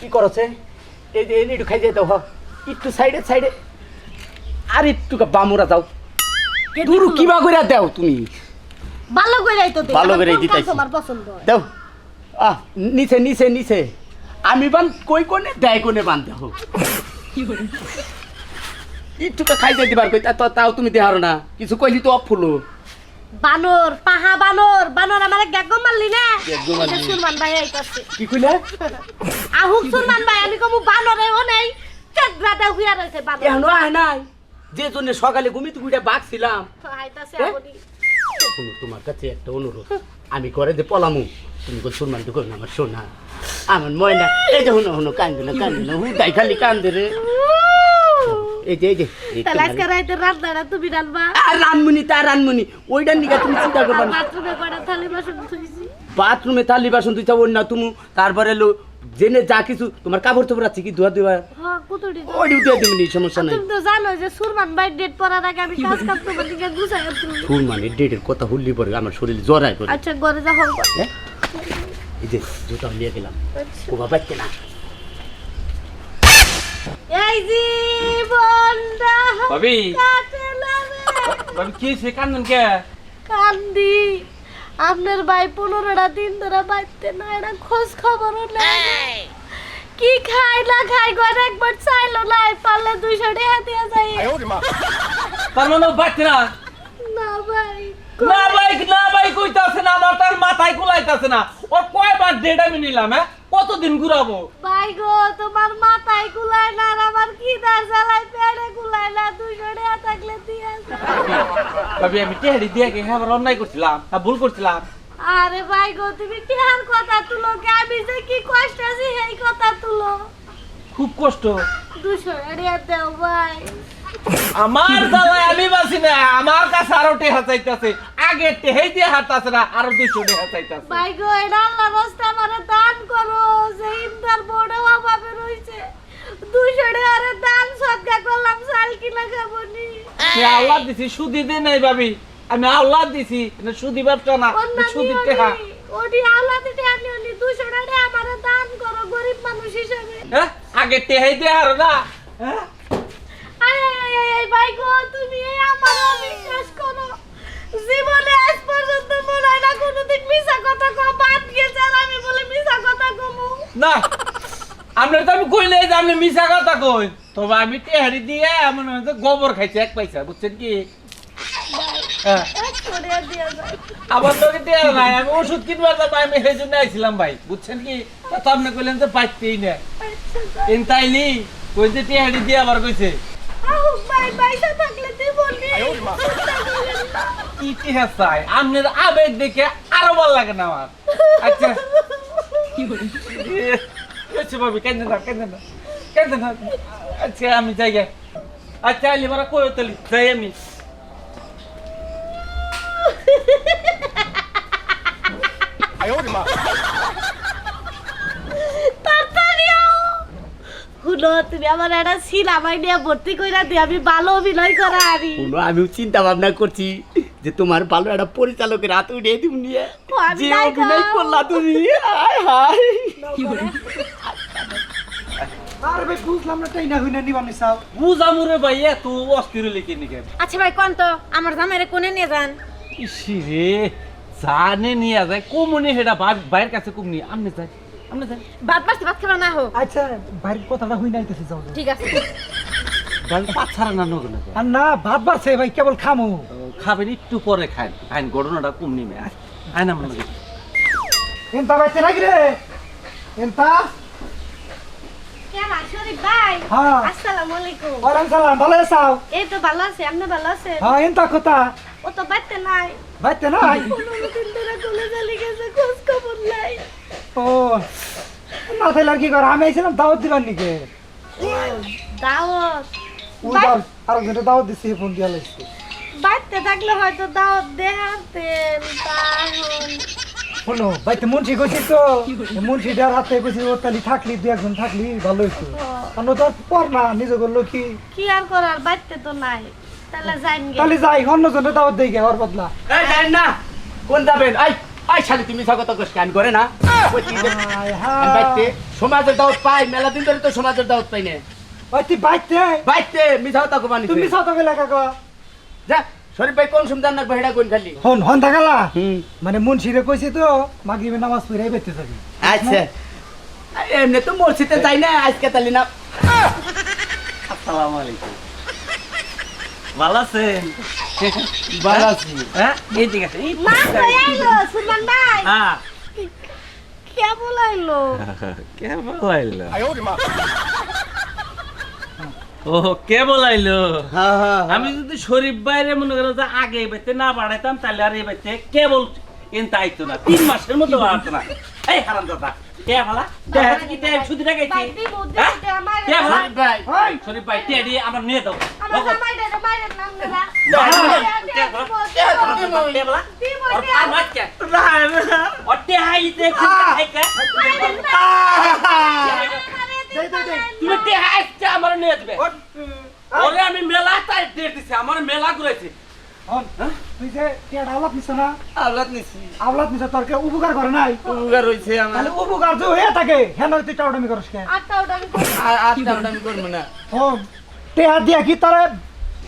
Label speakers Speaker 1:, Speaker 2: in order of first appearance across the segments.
Speaker 1: কি করছে? এই যে এই যে একটু খাই যেতে হ। একটু সাইডে সাইডে। আর একটু বামুরা যাও দুরু কিবা করে দাও তুমি।
Speaker 2: ভালো কইরাই তো দে
Speaker 1: ভালো
Speaker 2: কাজ
Speaker 1: দিতাইছি।
Speaker 2: তোমার পছন্দ?
Speaker 1: দাও। আহ নিচে নিচে নিচে। আমি বান কই কোনে দেয় কোনে বান দেখো একটুকা খাই যাই দিবার কই তা- তাও তুমি দেহারো না। কিছু কইলি তো অফুলো।
Speaker 2: বানর পাহা বানর বানর আমার গ্যাগো মারলি না? সুরমান ভাই আইতাছে।
Speaker 1: কি কইলে?
Speaker 2: আহুক সুরমান ভাই আমি কমু বানরে ও নেই। চেদ্রাতে হুইয়া রইছে বানর।
Speaker 1: এখনও আয় নাই। যে জন্য সকালে ঘুমিতে ঘুরে বাঘছিলাম
Speaker 2: আইতাছে? আপনি
Speaker 1: শোনো, তোমার কাছে একটা অনুরোধ। আমি করে যে পলামু তুমি কই সম্মান তো না আমার সোনা। আমার ময়না এই যে হুনো হুনো কান্দে না কান্দে না হুদাই খালি কান্দে রে। এই যে এই যে এই
Speaker 2: তাহলে
Speaker 1: তোমার-
Speaker 2: আজকে রাইতে রান্নাটা তুমি রান্না
Speaker 1: আর রানমুনি তার রানমুনি ওইটার নিকা তুমি চিন্তা করবা না।
Speaker 2: বাথরুমে কটা থালি বাসন ধুইছি?
Speaker 1: বাথরুমে থালি বাসন তুই চাবো না তুমি তারপরে লো জেনে যা কিছু তোমার কাপড় চোপড় আছে কি? ধোয়া দেওয়া ওই দিয়ে দিবনি সমস্যা নাই।
Speaker 2: তুমি তো জানো যে সুরমান ভাই ডেট পড়ার আগে আমি কাজ কাজ তোমার দিকে গুছাই তুমি
Speaker 1: ডেটের কথা হুল্লি পরে আমার শরীর
Speaker 2: আচ্ছা ঘরে যা হোক
Speaker 1: হ্যাঁ? এই যে জুতা নিয়ে গেলাম।
Speaker 2: আচ্ছা।
Speaker 1: ও বাবা কেনা।
Speaker 2: এই জীবনটা
Speaker 3: ভাবি। ভাবি কি হয়েছে? কান্দন কে?
Speaker 2: কান্দি। আপনার ভাই পনেরোটা দিন ধরে বাঁচতে না এটা খোঁজ খবরও নেই কি খাই না খাই ঘরে একবার চাইলো না পারলে দুইশো টাকা দিয়ে যাই।
Speaker 3: তার মানে বাচ্চা না?
Speaker 2: না ভাই
Speaker 3: না ভাই না ভাই কইতাছে না আমার তার মাথায় কুলাইতাছে না। ওর কয়বার ডেট আমি নিলাম হ্যাঁ? কতদিন ঘুরাবো?
Speaker 2: ভাই গো তোমার মাথায় কুলায় না আর আমার কি দার জ্বালাই পেড়ে কুলায় না দুইশো টাকা থাকলে দিয়ে
Speaker 3: ভাবি আমি টেহারি দিয়ে কে হ্যাঁ আবার অন্যায় করছিলাম হ্যাঁ ভুল করছিলাম।
Speaker 2: আরে ভাই গো তুমি টিহার কথা তুলো কে? আমি যে কি কষ্ট আছি এই কথা তুলো।
Speaker 3: খুব কষ্ট।
Speaker 2: দুশো টাকা দেও ভাই।
Speaker 3: আমার জ্বালায় আমি বাসি না আমার কাছে আরও টেহা চাইতাছে। আগে টেহাই দিয়ে হাতাছে না আরও দুইশো টেহা চাইতাছে
Speaker 2: ভাই গো এটা আল্লাহ রাস্তা আমারে দান করো যে ইন্টার বোর্ডে অভাবে রইছে। দুশো টাকারে দান সদকা করলাম সাল কিনা খাব নি।
Speaker 3: আল্লাহ দিছি সুদি দে নাই ভাবি। আমি আল্লাহ দিছি এটা সুদি ব্যবসা না সুদি টেহা।
Speaker 2: ওটি আল্লাহ দিতে আনি উনি দুশো টাকা আমারে দান করো গরিব মানুষ হিসেবে।
Speaker 3: হ্যাঁ আগে টেহাই দিয়ে আর না হ্যাঁ
Speaker 2: আয় আয় আয় ভাই গো তুমি এই আমার অবিশ্বাস করো জীবনে আজ পর্যন্ত মনে হয় না কোনোদিন মিশা কথা কো বাদ গেছে আর আমি বলে মিশা কথা কমু
Speaker 3: না আপনার তো আমি কইলে যে আপনি মিশা কথা কই। তবে আমি টেহারি দিয়ে এমন হয়েছে গোবর খাইছি এক পয়সা বুঝছেন কি? হ্যাঁ,
Speaker 2: এক করে দিয়ে যায়
Speaker 3: আমার তো টেহার নাই আমি ওষুধ কিনবার যাব আমি সেই জন্য আইছিলাম ভাই বুঝছেন কি? তো আপনি কইলেন যে পাইতেই না। এন তাইনি কই যে টেহারি দিয়ে আবার কইছে। কি টেহার চাই আপনার আবেগ দেখে আরও ভালো লাগে না আমার। আচ্ছা। আচ্ছা ভাবি কেন না কেন না কেন না? আচ্ছা আমি যাই আচ্ছা আলি মারা কই তলি যাই আমি।
Speaker 2: শুনো তুমি আমার একটা সিনেমায় নিয়ে ভর্তি দিয়ে আমি ভালো অভিনয় করা আরি
Speaker 1: কোনো চিন্তা ভাবনা করছি। যে তোমার ভালো একটা পরিচালকের হাত উঠিয়ে তুমি নিয়ে। যে। অভিনয় করলা তুমি হায় হায়।
Speaker 4: আরে ভাই বুঝলাম না তাই না হইনা নিবানি চাও?
Speaker 3: বুঝামুরে ভাই এত অস্থির লিখে নিকে?
Speaker 5: আচ্ছা ভাই কোন তো? আমার জামাইরে কোনে নিয়ে যান?
Speaker 3: ইসি রে জানে নিয়ে যায় কমনে হেডা বাইরের কাছে কমনি আমনে যাই আমনে যাই
Speaker 5: ভাত বাসতে ভাত খাবার না হোক
Speaker 4: আচ্ছা বাড়ির কথাটা হইনা আইতেছে যাও। যাও।
Speaker 5: ঠিক আছে।
Speaker 3: বাইরে পাঁচ ছাড়া না নগর না
Speaker 4: আর না ভাত বাড়ছে ভাই কেবল খামো।
Speaker 3: খাবেন একটু পরে খান আইন ঘটনাটা কমনি মে আইন আমরা
Speaker 4: এনতা বাইতে নাকি রে? এনতা?
Speaker 2: কেমন? শরীফ ভাই
Speaker 4: হ্যাঁ।
Speaker 2: আসসালামু আলাইকুম।
Speaker 4: ওয়ালাইকুম সালাম ভালো আছাও?
Speaker 2: এই তো ভালো আছে আপনি ভালো আছেন?
Speaker 4: হ্যাঁ এনতা কথা
Speaker 2: ও তো বাড়তে নাই।
Speaker 4: বাইতে নাই?
Speaker 2: পনেরো দিন ধরে কলেজ চলে গেছে খোঁজ খবর নাই।
Speaker 4: ও না তাইলে আর কি কর? আমি আইছিলাম দাওয়াত দিবার নিকে।
Speaker 2: দাওয়াত।
Speaker 4: ও আর দাওয়াত দিছি ফোন দিয়া লাগছে
Speaker 2: বাড়তে থাকলে হয়তো দাওয়াত দেখাতেন তাহলে
Speaker 4: শোনো বাইতে মুন্সি কইছি তো মুন্সি দেওয়ার হাতে কইছি ও তালি থাকলি দু একজন থাকলি ভালো হইতো। আর তো পর না নিজে করল কি?
Speaker 2: কি আর করার বাড়তে তো নাই। তাহলে যাইন গে।
Speaker 4: তাহলে যাই অন্য জনে দাওয়াত দেই গে ওর বদলা।
Speaker 1: এই যাই না। কোন যাবেন? আই আই শালি তুমি স্বাগত কান করে না? বাইতে সমাজের দাওয়াত পাই মেলা দিন ধরে তো সমাজের দাওয়াত পাই না।
Speaker 4: ওই তুই বাইতে।
Speaker 1: বাইতে মিঠাও তাকে বানি
Speaker 4: তুমি সাথে গেলে কাকা
Speaker 1: যা শরীফ ভাই কোন সুমদার না হেডা কোন খালি?
Speaker 4: হন হন থাকালা? মানে মুন্সিরে কইছি তো মাগরিবে নামাজ পড়ে বেতে যাবি।
Speaker 1: আচ্ছা। এমনি তো মসজিদে যাই না আজকে তালি না।
Speaker 3: আসসালামু আলাইকুম। ভালো আছেন?
Speaker 1: ভালো আছি।
Speaker 3: হ্যাঁ এই ঠিক আছে
Speaker 2: মা কই আইলো ভাই?
Speaker 3: হ্যাঁ।
Speaker 2: কে বলাইলো?
Speaker 3: কে বলাইলো? ও কে বলাইলো?
Speaker 1: হ্যাঁ হ্যাঁ
Speaker 3: আমি যদি শরীফ বাইরে মনে করো যে আগে বাইতে না বাড়াইতাম তাহলে আর এই বাইতে কেবল এনতে আইতো না। তিন মাসের মতো বাড়াতো না। এই হারাম দাদা কে ভালা কি তে শুধু রেখেছি
Speaker 2: ভাই দি বুদ্ধি
Speaker 3: হ্যাঁ? কে ভালা
Speaker 1: শরীফ ভাই।
Speaker 3: আমার নিয়ে দাও।
Speaker 2: না
Speaker 3: কে ভালা? কে ভালা তে হাইতে আমার নিয়ে দিবে ওরে আমি মেলা তাই দিয়ে দিছি আমার মেলা ঘুরেছি
Speaker 4: হন তুই যে টিয়াটা আওলাদ নিছ না?
Speaker 1: আওলাদ নিছি।
Speaker 4: আওলাদ নিছ তোর কে উপকার করে নাই?
Speaker 1: উপকার হইছে আমার।
Speaker 4: তাহলে উপকার যে হয়ে থাকে হেন তুই টাউডামি করস কে
Speaker 2: আটটা ওটা
Speaker 1: আর আর দামটা আমি না।
Speaker 4: হন টেহা দিয়া কি তোরে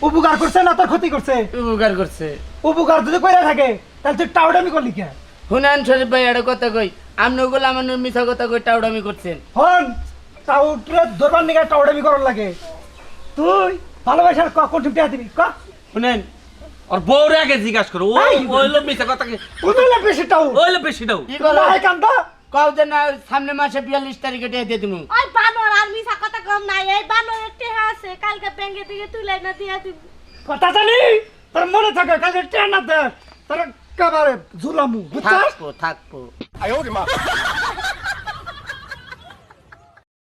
Speaker 4: উপকার করছে না তোর ক্ষতি করছে?
Speaker 1: উপকার করছে।
Speaker 4: উপকার যদি কইরা থাকে তাহলে তুই টাউডামি করলি কে?
Speaker 1: হুনান শরীফ ভাই একটা কথা কই। আপনি ওগুলো আমার মিথ্যা কথা কই টাউডামি করছেন।
Speaker 4: হন টাউটরে ধরবার নিকে টাউডামি করার লাগে। তুই ভালোবাসার ক কোন টিপটা দিবি? ক?
Speaker 1: শুনেন
Speaker 3: ওর বউরে আগে জিজ্ঞাসা করো ওই ওইলো মিথ্যা কথা কি?
Speaker 4: তো বেশি টাউ।
Speaker 3: ওইলো বেশি দাও
Speaker 1: কি করো
Speaker 4: না কান্দা।
Speaker 1: কও যে না সামনে মাসে বিয়াল্লিশ তারিখে দিয়ে দিয়ে দিমু।
Speaker 2: ওই বানর আর মিছা কথা কম নাই এই বানর একটে আছে কালকে ব্যাংকে থেকে তুলে না দিয়া দিব
Speaker 4: কথা জানি? তোর মনে থাকে কাজে ট্রেন না দে তোর কাবারে ঝুলামু বুঝছস?
Speaker 1: থাকব। থাকব